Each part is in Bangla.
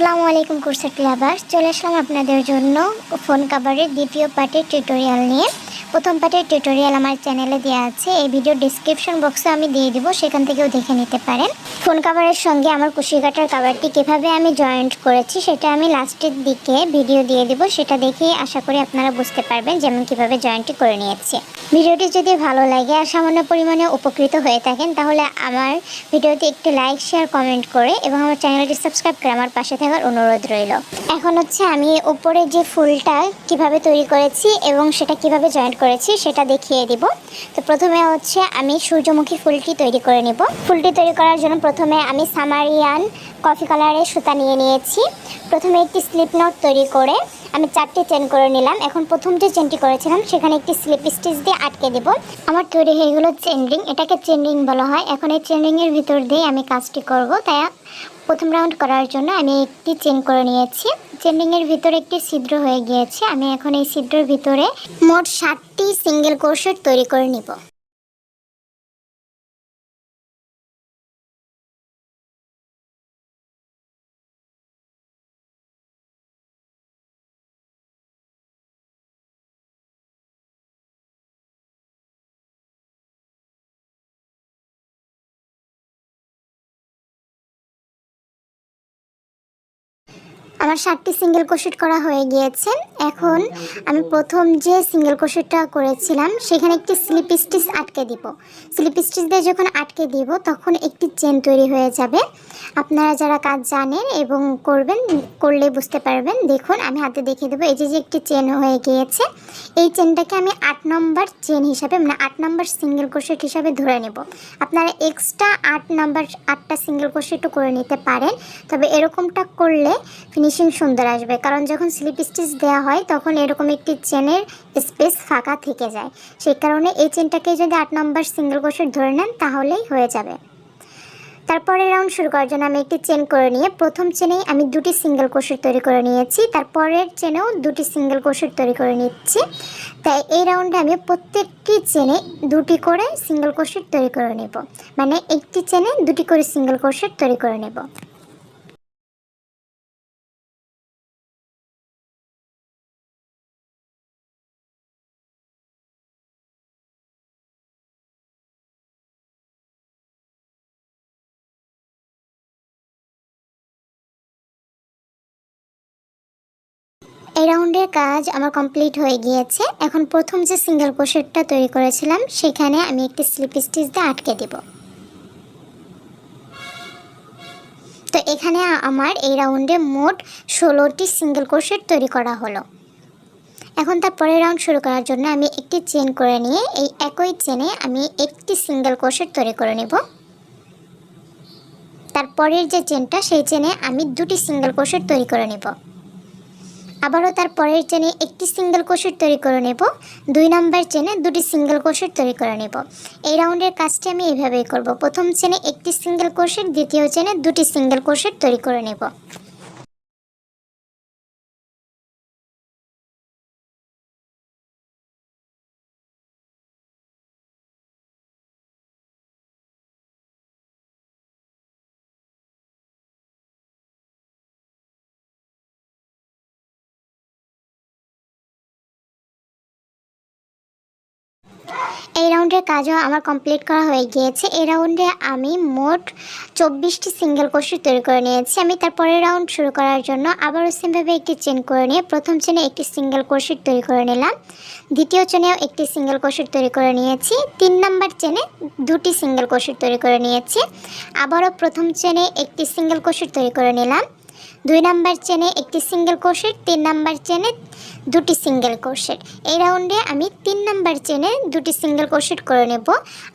আসসালামু আলাইকুম কোর্সের লাভার চলে আসলাম আপনাদের জন্য ফোন কাভারের দ্বিতীয় পার্টের টিউটোরিয়াল নিয়ে। প্রথম পার্টের টিউটোরিয়াল আমার চ্যানেলে দেওয়া আছে। এই ভিডিও ডিসক্রিপশন বক্সে আমি দিয়ে দিব, সেখান থেকেও দেখে নিতে পারেন। ফোন কাভারের সঙ্গে আমার কুশি কাটার কাভারটি কীভাবে আমি জয়েন্ট করেছি সেটা আমি লাস্টের দিকে ভিডিও দিয়ে দিব। সেটা দেখে আশা করি আপনারা বুঝতে পারবেন যেমন কীভাবে জয়েন্টটি করে নিয়েছি। ভিডিওটি যদি ভালো লাগে আর সামান্য পরিমাণে উপকৃত হয়ে থাকেন, তাহলে আমার ভিডিওতে একটু লাইক শেয়ার কমেন্ট করে এবং আমার চ্যানেলটি সাবস্ক্রাইব করে আমার পাশে থাকার অনুরোধ রইল। এখন হচ্ছে আমি উপরে যে ফুলটা কীভাবে তৈরি করেছি এবং সেটা কীভাবে জয়েন্ট করেছি সেটা দেখিয়ে দিব। তো প্রথমে হচ্ছে আমি সূর্যমুখী ফুলটি তৈরি করে নিব। ফুলটি তৈরি করার জন্য প্রথমে আমি সামারিয়ান কফি কালারের সুতা নিয়ে নিয়েছি। প্রথমে একটি স্লিপ নট তৈরি করে আমি চারটি চেন করে নিলাম। এখন প্রথম যে চেনটি করেছিলাম, সেখানে একটি স্লিপ স্টিচ দিয়ে আটকে দেব। আমার তৈরি হয়ে গেলো চেন রিং এটাকে চেন রিং বলা হয়। এখন এই চেন রিংয়ের ভিতর দিয়ে আমি কাজটি করব। তাই প্রথম রাউন্ড করার জন্য আমি একটি চেন করে নিয়েছি। চেন রিংয়ের ভিতরে একটি ছিদ্র হয়ে গিয়েছে। আমি এখন এই ছিদ্রের ভিতরে মোট ষাটটি সিঙ্গেল কোর্সেট তৈরি করে নিব। আমার ষাটটি সিঙ্গেল কোশেট করা হয়ে গিয়েছে। এখন আমি প্রথম যে সিঙ্গেল কোশেটটা করেছিলাম, সেখানে একটি স্লিপ স্টিচ আটকে দিব। স্লিপ স্টিচ দিয়ে যখন আটকে দিব, তখন একটি চেন তৈরি হয়ে যাবে। আপনারা যারা কাজ জানেন এবং করবেন, করলে বুঝতে পারবেন। দেখুন, আমি হাতে দেখিয়ে দেবো, এই যে যে একটি চেন হয়ে গিয়েছে। এই চেনটাকে আমি আট নম্বর চেন হিসাবে মানে আট নম্বর সিঙ্গেল কোশেট হিসাবে ধরে নেব। আপনারা এক্সট্রা আট নম্বর আটটা সিঙ্গেল কোশেটও করে নিতে পারেন। তবে এরকমটা করলে ফিনিশিং সুন্দর আসবে। কারণ যখন স্লিপ স্টিচ দেওয়া হয়, তখন এরকম একটি চেনের স্পেস ফাঁকা থেকে যায়। সেই কারণে এই চেনটাকে যদি আট নম্বর সিঙ্গেল কোশেট ধরে নেন, তাহলেই হয়ে যাবে। তারপরে রাউন্ড শুরু করার জন্য আমি একটি চেন করে নিয়ে, প্রথম চেনেই আমি দুটি সিঙ্গেল কোশেট তৈরি করে নিয়েছি। তারপরের চেনেও দুটি সিঙ্গেল কোশেট তৈরি করে নিচ্ছি। তাই এই রাউন্ডে আমি প্রত্যেকটি চেনে দুটি করে সিঙ্গেল কোশেট তৈরি করে নেব। মানে একটি চেনে দুটি করে সিঙ্গেল কোশেট তৈরি করে নেব। এই রাউন্ডের কাজ আমার কমপ্লিট হয়ে গিয়েছে। এখন প্রথম যে সিঙ্গেল কোশেটটা তৈরি করেছিলাম, সেখানে আমি একটি স্লিপ স্টিচ দিয়ে আটকে দেব। তো এখানে আমার এই রাউন্ডে মোট ষোলোটি সিঙ্গেল কোশেট তৈরি করা হলো। এখন তার পরের রাউন্ড শুরু করার জন্য আমি একটি চেন করে নিয়ে, এই একই চেনে আমি একটি সিঙ্গেল কোশেট তৈরি করে নেব। তারপরের যে চেনটা সেই চেনে আমি দুটি সিঙ্গেল কোশেট তৈরি করে নেব। আবারও তার পরের চেনে একটি সিঙ্গেল কোষের তৈরি করে নেব। দুই নাম্বার চেনে দুটি সিঙ্গেল কোষের তৈরি করে নেব। এই রাউন্ডের কাজটি আমি এইভাবেই করব। প্রথম চেনে একটি সিঙ্গেল কোষের, দ্বিতীয় চেনে দুটি সিঙ্গেল কোষের তৈরি করে নেব। এই রাউন্ডের কাজও আমার কমপ্লিট করা হয়ে গিয়েছে। এই রাউন্ডে আমি মোট চব্বিশটি সিঙ্গেল কোশি তৈরি করে নিয়েছি। আমি তারপরের রাউন্ড শুরু করার জন্য আবারও সেমভাবে একটি চেন করে নিয়ে প্রথম চেনে একটি সিঙ্গেল কোশিট তৈরি করে নিলাম। দ্বিতীয় চেনেও একটি সিঙ্গেল কোশিট তৈরি করে নিয়েছি। তিন নাম্বার চেনে দুটি সিঙ্গেল কোশিট তৈরি করে নিয়েছি। আবারও প্রথম চেনে একটি সিঙ্গেল কোশিট তৈরি করে নিলাম। দুই নাম্বার চেনে একটি সিঙ্গেল ক্রোশেট তিন নাম্বার চেনে দুটি সিঙ্গেল ক্রোশেট এই রাউন্ডে আমি তিন নাম্বার চেনে দুটি সিঙ্গেল ক্রোশেট করে নেব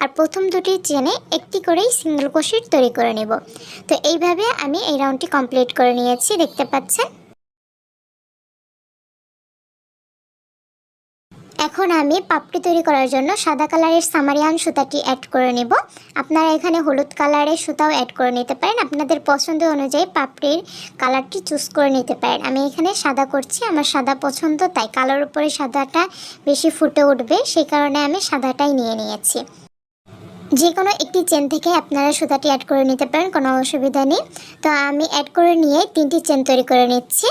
আর প্রথম দুটি চেনে একটি করেই সিঙ্গেল ক্রোশেট তৈরি করে নেব। তো এইভাবে আমি এই রাউন্ডটি কমপ্লিট করে নিয়েছি, দেখতে পাচ্ছেন? এখন আমি পাপড়ি তৈরি করার জন্য সাদা কালারের সামারিয়ান সুতাটি অ্যাড করে নেব। আপনারা এখানে হলুদ কালারের সুতাও অ্যাড করে নিতে পারেন। আপনাদের পছন্দ অনুযায়ী পাপড়ির কালারটি চুজ করে নিতে পারেন। আমি এখানে সাদা করছি, আমার সাদা পছন্দ, তাই কালার উপরে সাদাটা বেশি ফুটে উঠবে, সেই কারণে আমি সাদাটাই নিয়ে নিয়েছি। যে কোনো একটি চেন থেকে আপনারা সুতাটি অ্যাড করে নিতে পারেন, কোনো অসুবিধা নেই। তো আমি অ্যাড করে নিয়ে তিনটি চেন তৈরি করে নিচ্ছি।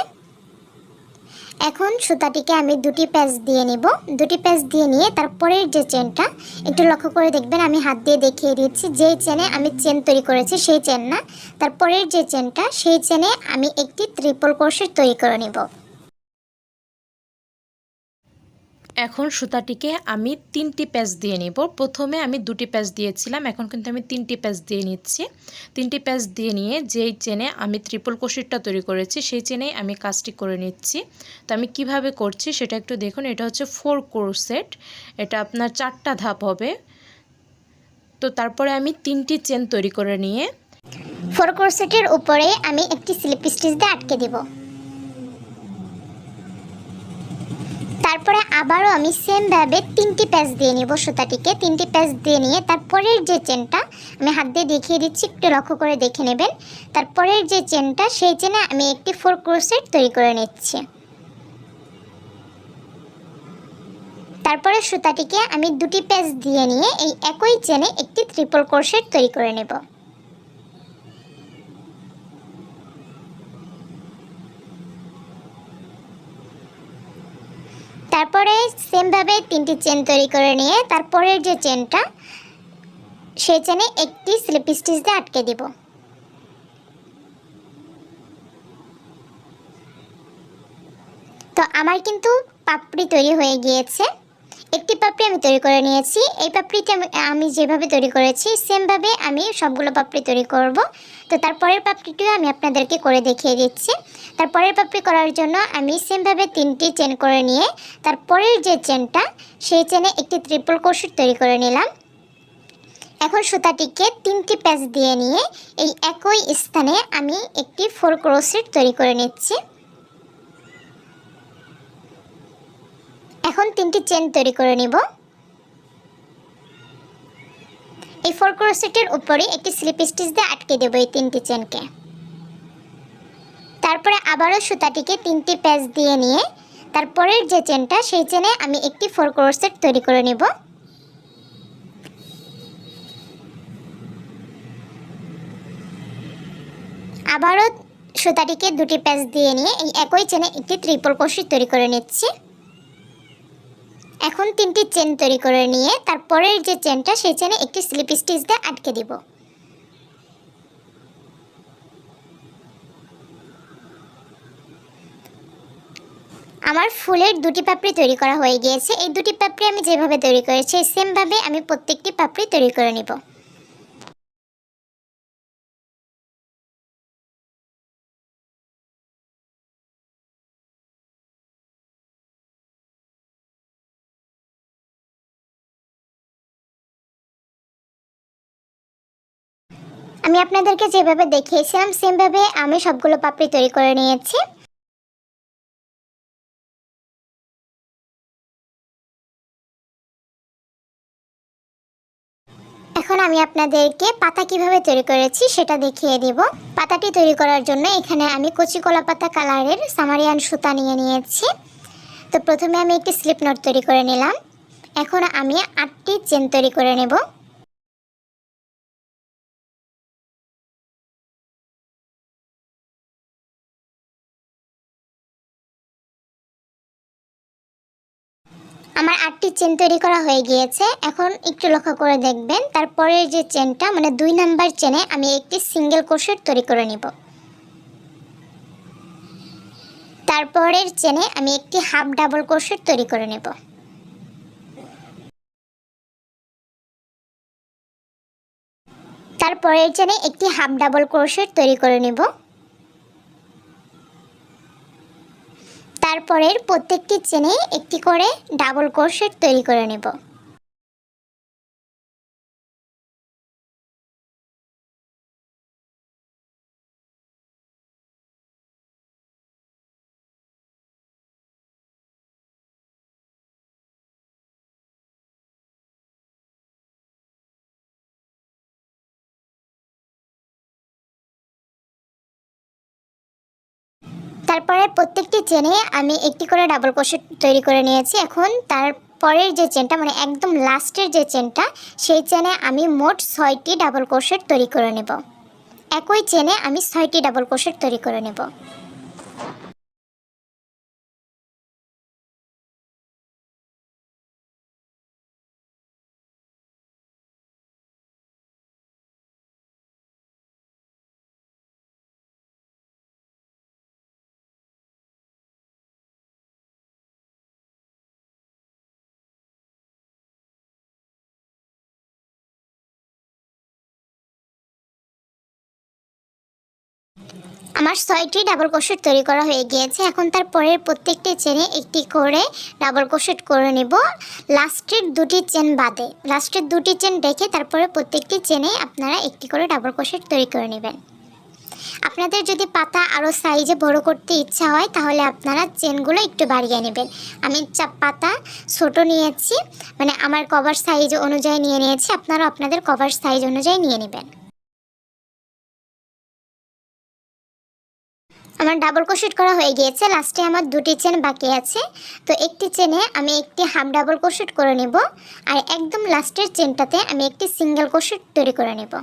এখন সুতাটিকে আমি দুটি প্যাচ দিয়ে নেব। দুটি প্যাচ দিয়ে নিয়ে তারপরের যে চেনটা, একটু লক্ষ্য করে দেখবেন আমি হাত দিয়ে দেখিয়ে দিচ্ছি যেই চেনে আমি চেন তৈরি করেছি সেই চেন না। তারপরের যে চেনটা, সেই চেনে আমি একটি ত্রিপল কোর্সের তৈরি করে নিব। এখন সুতাটিকে আমি তিনটি প্যাচ দিয়ে নিব। প্রথমে আমি দুটি প্যাচ দিয়েছিলাম, এখন কিন্তু আমি তিনটি প্যাচ দিয়ে নিচ্ছি। তিনটি প্যাচ দিয়ে নিয়ে যেই চেনে আমি ত্রিপল কোশিরটা তৈরি করেছি, সেই চেনেই আমি কাজটি করে নিচ্ছি। তো আমি কীভাবে করছি সেটা একটু দেখুন, এটা হচ্ছে ফোর কোর্সেট, এটা আপনার চারটা ধাপ হবে। তো তারপরে আমি তিনটি চেন তৈরি করে নিয়ে ফোর কোর্সেটের উপরে আমি একটি স্লিপ স্টিচ দিয়ে আটকে দিব। তারপরে আবারও আমি সেমভাবে তিনটি প্যাচ দিয়ে নিব সুতাটিকে। তিনটি প্যাচ দিয়ে নিয়ে তারপরের যে চেনটা আমি হাত দিয়ে দেখিয়ে দিচ্ছি, একটু লক্ষ্য করে দেখে নেবেন। তারপরের যে চেনটা সেই চেনে আমি একটি ফোর ক্রোসেট তৈরি করে নিচ্ছি। তারপরে সুতাটিকে আমি দুটি প্যাচ দিয়ে নিয়ে এই একই চেনে একটি ট্রিপল ক্রোসেট তৈরি করে নেব। তারপরে সেমভাবে তিনটি চেন তৈরি করে নিয়ে তারপরের যে চেনটা সেই চেনে একটি স্লিপ স্টিচ দিয়ে আটকে দিব। তো আমার কিন্তু পাপড়ি তৈরি হয়ে গিয়েছে। একটি পাপড়ি আমি তৈরি করে নিয়েছি। এই পাপড়িটা আমি যেভাবে তৈরি করেছি, সেমভাবে আমি সবগুলো পাপড়ি তৈরি করব। তো তারপরের পাপড়িটিও আমি আপনাদেরকে করে দেখিয়ে দিচ্ছি। তারপরের পাপড়ি করার জন্য আমি সেমভাবে তিনটি চেন করে নিয়ে, তারপরের যে চেনটা, সেই চেনে একটি ত্রিপল কোর্সেট তৈরি করে নিলাম। এখন সুতাটিকে তিনটি প্যাচ দিয়ে নিয়ে, এই একই স্থানে আমি একটি ফোর ক্রোসেট তৈরি করে নিচ্ছি। এখন তিনটি চেন তৈরি করে নিব। এই ফোর ক্রোসেটের উপরে একটি স্লিপ স্টিচ দিয়ে আটকে দেবো এই তিনটি চেনকে তারপরে আবারও সুতাটিকে তিনটি প্যাচ দিয়ে নিয়ে তারপরের যে চেনটা সেই চেনে আমি একটি ফোর ক্রোসেট তৈরি করে নেব। আবারও সুতাটিকে দুটি প্যাচ দিয়ে নিয়ে এই একই চেনে একটি ত্রিপল কোষি তৈরি করে নিচ্ছি। এখন তিনটি চেন তৈরি করে নিয়ে তারপরের যে চেনটা সেই চেনে একটি স্লিপ স্টিচ দিয়ে আটকে দিব। আমার ফুলের দুটি পাপড়ি তৈরি করা হয়ে গিয়েছে। এই দুটি পাপড়ি আমি যেভাবে তৈরি করেছি সেমভাবে আমি প্রত্যেকটি পাপড়ি তৈরি করে নিব। আমি আপনাদেরকে যেভাবে দেখিয়েছিলাম, সেমভাবে আমি সবগুলো পাপড়ি তৈরি করে নিয়েছি। এখন আমি আপনাদেরকে পাতা কীভাবে তৈরি করেছি সেটা দেখিয়ে দেব। পাতাটি তৈরি করার জন্য এখানে আমি কচি কলা পাতা কালারের সামারিয়ান সুতা নিয়ে নিয়েছি। তো প্রথমে আমি একটি স্লিপ নোট তৈরি করে নিলাম। এখন আমি আটটি চেন তৈরি করে নেব। চেন তৈরি করা হয়ে গিয়েছে। এখন একটু লক্ষ্য করে দেখবেন, তারপরের যে চেনটা মানে দুই নাম্বার চেনে আমি একটি সিঙ্গেল কোষের তৈরি করে নিব। তারপরের চেনে আমি একটি হাফ ডাবল কোষের তৈরি করে নেব। তারপরের চেনে একটি হাফ ডাবল ক্রোশেট তৈরি করে নেব। তারপরের প্রত্যেকটি চেনে একটি করে ডাবল ক্রোশেট তৈরি করে নেব। তারপরে প্রত্যেকটি চেনে আমি একটি করে ডাবল ক্রোশেট তৈরি করে নিয়েছি। এখন তার পরের যে চেনটা মানে একদম লাস্টের যে চেনটা সেই চেনে আমি মোট ছয়টি ডাবল ক্রোশেট তৈরি করে নেব। একই চেনে আমি ছয়টি ডাবল ক্রোশেট তৈরি করে নেব। আমার ছয়টি ডাবল ক্রোশেট তৈরি করা হয়ে গিয়েছে। এখন তার পরের প্রত্যেকটি চেনে একটি করে ডাবল ক্রোশেট করে নেব। লাস্টের দুটি চেন বাদে। লাস্টের দুটি চেন রেখে তারপরে প্রত্যেকটি চেনে আপনারা একটি করে ডাবল ক্রোশেট তৈরি করে নেবেন। আপনাদের যদি পাতা আরও সাইজে বড় করতে ইচ্ছা হয়, তাহলে আপনারা চেনগুলো একটু বাড়িয়ে নেবেন। আমি চাপ পাতা ছোট নিয়েছি মানে আমার কভার সাইজ অনুযায়ী নিয়ে নিয়েছি আপনারা আপনাদের কভার সাইজ অনুযায়ী নিয়ে নেবেন। আমার ডাবল ক্রোশেট করা হয়ে গিয়েছে লাস্টে আমার দুটি চেন বাকি আছে। তো একটি চেনে আমি একটি হাফ ডাবল ক্রোশেট করে নেব আর একদম লাস্টের চেনটাতে আমি একটি সিঙ্গেল ক্রোশেট তৈরি করে নেব।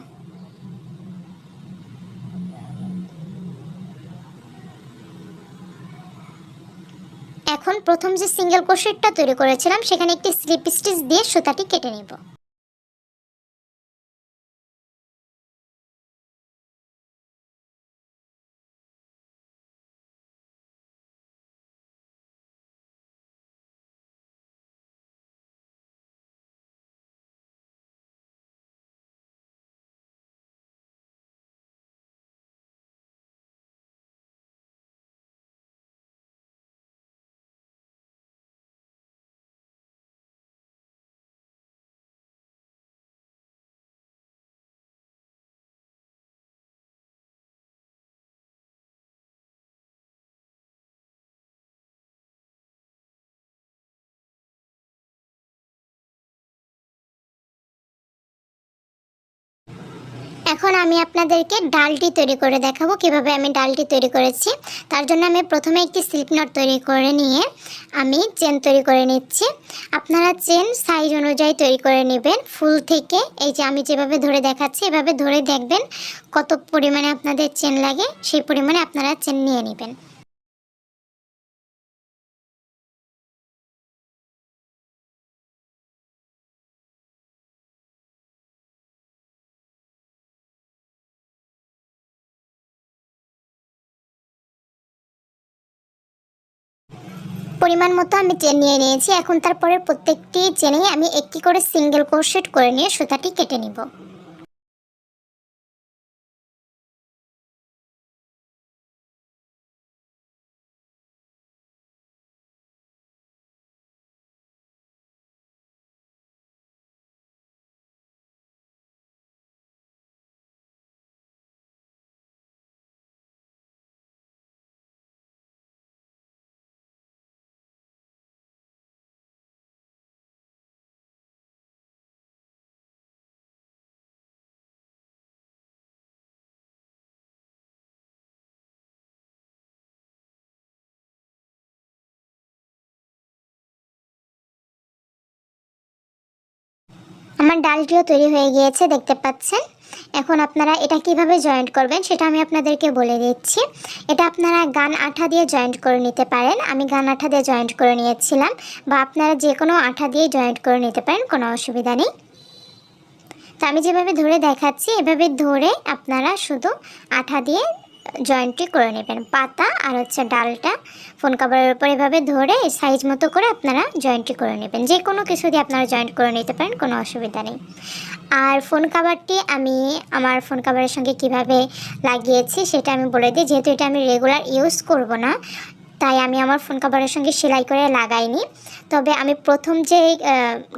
এখন প্রথম যে সিঙ্গেল ক্রোশেটটা তৈরি করেছিলাম, সেখানে একটি স্লিপ স্টিচ দিয়ে সুতাটি কেটে নেব। এখন আমি আপনাদেরকে ডালটি তৈরি করে দেখাবো, কীভাবে আমি ডালটি তৈরি করেছি। তার জন্য আমি প্রথমে একটি স্লিপ নট তৈরি করে নিয়ে আমি চেন তৈরি করে নিচ্ছি। আপনারা চেন সাইজ অনুযায়ী তৈরি করে নেবেন, ফুল থেকে। এই যে আমি যেভাবে ধরে দেখাচ্ছি, এভাবে ধরে দেখবেন কত পরিমাণে আপনাদের চেন লাগে, সেই পরিমাণে আপনারা চেন নিয়ে নেবেন। পরিমাণ মতো আমি চেন নিয়ে নিয়েছি। এখন তারপরে প্রত্যেকটি চেনেই আমি একটি করে সিঙ্গেল ক্রোশেট করে নিয়ে সুতাটি কেটে নিব। আমার ডালটিও তৈরি হয়ে গিয়েছে, দেখতে পাচ্ছেন। এখন আপনারা এটা কীভাবে জয়েন্ট করবেন সেটা আমি আপনাদেরকে বলে দিচ্ছি। এটা আপনারা গান আঠা দিয়ে জয়েন্ট করে নিতে পারেন। আমি গান আঠা দিয়ে জয়েন্ট করে নিয়েছিলাম বা আপনারা যে কোনো আঠা দিয়ে জয়েন্ট করে নিতে পারেন, কোনো অসুবিধা নেই। তো আমি যেভাবে ধরে দেখাচ্ছি, এভাবে ধরে আপনারা শুধু আঠা দিয়ে জয়েন্টটি করে নেবেন। পাতা আর হচ্ছে ডালটা ফোন কাভারের উপর এভাবে ধরে সাইজ মতো করে আপনারা জয়েন্টটি করে নেবেন। যে কোনো কিছু দিয়ে আপনারা জয়েন্ট করে নিতে পারেন, কোনো অসুবিধা নেই। আর ফোন কাভারটি আমি আমার ফোন কাভারের সঙ্গে কীভাবে লাগিয়েছি সেটা আমি বলে দিই। যেহেতু এটা আমি রেগুলার ইউজ করব না, তাই আমি আমার ফোন কাভারের সঙ্গে সেলাই করে লাগাইনি। তবে আমি প্রথম যে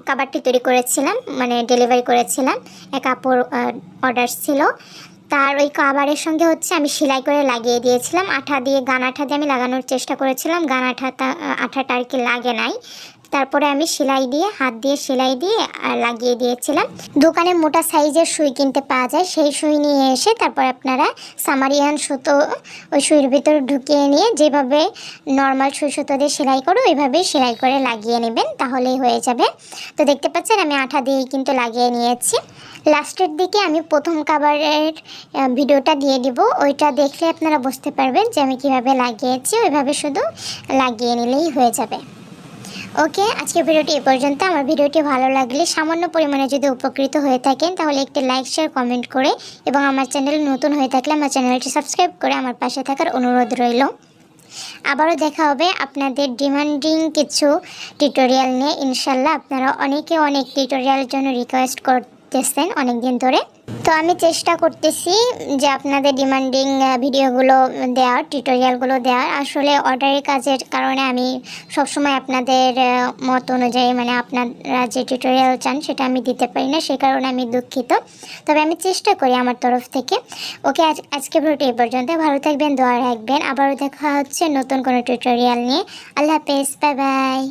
কাভারটি তৈরি করেছিলাম মানে ডেলিভারি করেছিলাম, এক কাপড় অর্ডার ছিল তার ওই কাবারের সঙ্গে হচ্ছে আমি সেলাই করে লাগিয়ে দিয়েছিলাম। আঠা দিয়ে, গান আঠা দিয়ে আমি লাগানোর চেষ্টা করেছিলাম। গান আঠাটা আঠাটা আর কি লাগে নাই। তারপরে আমি সেলাই দিয়ে, হাত দিয়ে সেলাই দিয়ে লাগিয়ে দিয়েছিলাম। দোকানে মোটা সাইজের সুই কিনতে পাওয়া যায়, সেই সুই নিয়ে এসে তারপর আপনারা সামারিয়ান সুতো, ওই সুইয়ের ভিতরে ঢুকিয়ে নিয়ে যেভাবে নর্মাল সুই সুতো দিয়ে সেলাই করো, ওইভাবেই সেলাই করে লাগিয়ে নেবেন, তাহলেই হয়ে যাবে। তো দেখতে পাচ্ছেন, আমি আঠা দিয়ে কিন্তু লাগিয়ে নিয়েছি। লাস্টের দিকে আমি প্রথম কাবারের ভিডিওটা দিয়ে দিব। ওইটা দেখলে আপনারা বুঝতে পারবেন যে আমি কীভাবে লাগিয়েছি, ওইভাবে শুধু লাগিয়ে নিলেই হয়ে যাবে। ওকে আজকে ভিডিওটি এ পর্যন্ত। আমার ভিডিওটি ভালো লাগলে সামান্য পরিমাণে যদি উপকৃত হয়ে থাকেন, তাহলে একটি লাইক শেয়ার কমেন্ট করে এবং আমার চ্যানেল নতুন হয়ে থাকলে আমার চ্যানেলটি সাবস্ক্রাইব করে আমার পাশে থাকার অনুরোধ রইল। আবারও দেখা হবে আপনাদের ডিমান্ডিং কিছু টিউটোরিয়াল নিয়ে। ইনশাল্লাহ আপনারা অনেকে অনেক টিউটোরিয়ালের জন্য রিকোয়েস্ট করতেছেন অনেক দিন ধরে। তো আমি চেষ্টা করতেছি যে আপনাদের ডিমান্ডিং ভিডিওগুলো দেওয়ার টিউটোরিয়ালগুলো দেওয়ার। আসলে অর্ডারের কাজের কারণে আমি সবসময় আপনাদের মত অনুযায়ী মানে আপনারা যে টিউটোরিয়াল চান সেটা আমি দিতে পারি না, সে কারণে আমি দুঃখিত। তবে আমি চেষ্টা করি আমার তরফ থেকে। ওকে, আজ, আজকে ভিডিওটি এই পর্যন্ত। ভালো থাকবেন, দোয়া রাখবেন। আবারও দেখা হচ্ছে নতুন কোনো টিউটোরিয়াল নিয়ে। আল্লাহ হাফেজ বাই বাই